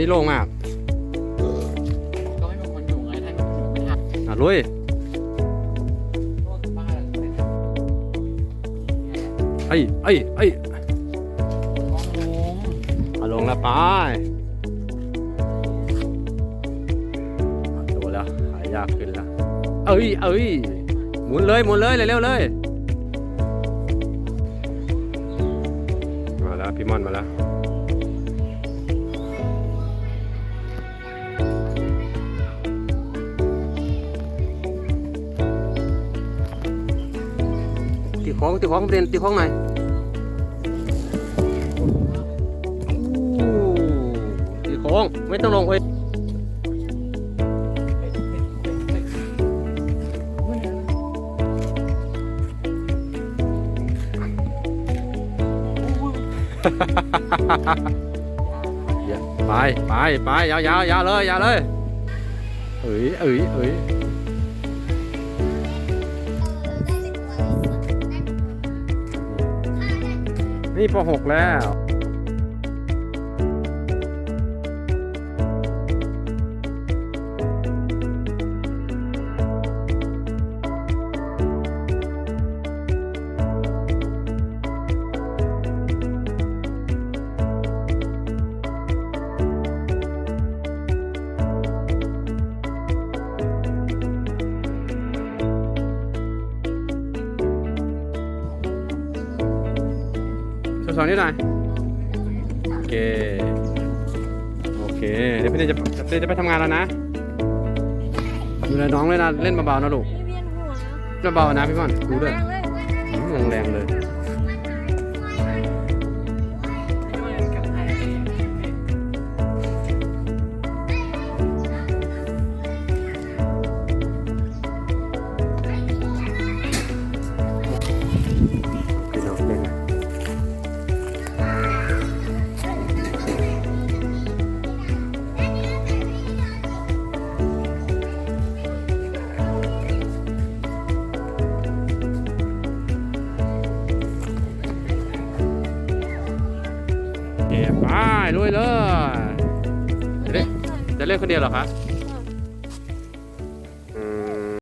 นี้โล่งมากก็ไม่มีคนอยู่ไงถ้ามีคนอยู่ไม่ทันอะลุยโทษบ้าเลยเอ้ยเอ้ยเอ้ยมองลุงเอาลงแล้วไปอะโดนแล้วหายยากขึ้นแล้วเอ้ยเอ้ยหมุนเลยหมุนเลยเร็วๆเลยมาแล้วพี่มอนมาแล้ว ตีของตีของเรียนตีของหน่อยตีของไม่ต้องลงเฮ้ยไปไปไปยาวยาวยาวเลยยาวเลยเอ้ยเอ้ยเอ้ย นี่ปหกแล้ว สอนสอนนิดหน่อยโอเคโอเคเดี๋ยวพี่เนยจะพี่เนยจะไปทำงานแล้วนะดูแลน้องเลยนะเล่นเบาๆนะลูกเวียนหัวเล่นเบาๆนะพี่ม่อนดูด้วยแรงเลย ไปลุยเลยจะเล่นจะเล่นคนเดียวเหรอคะ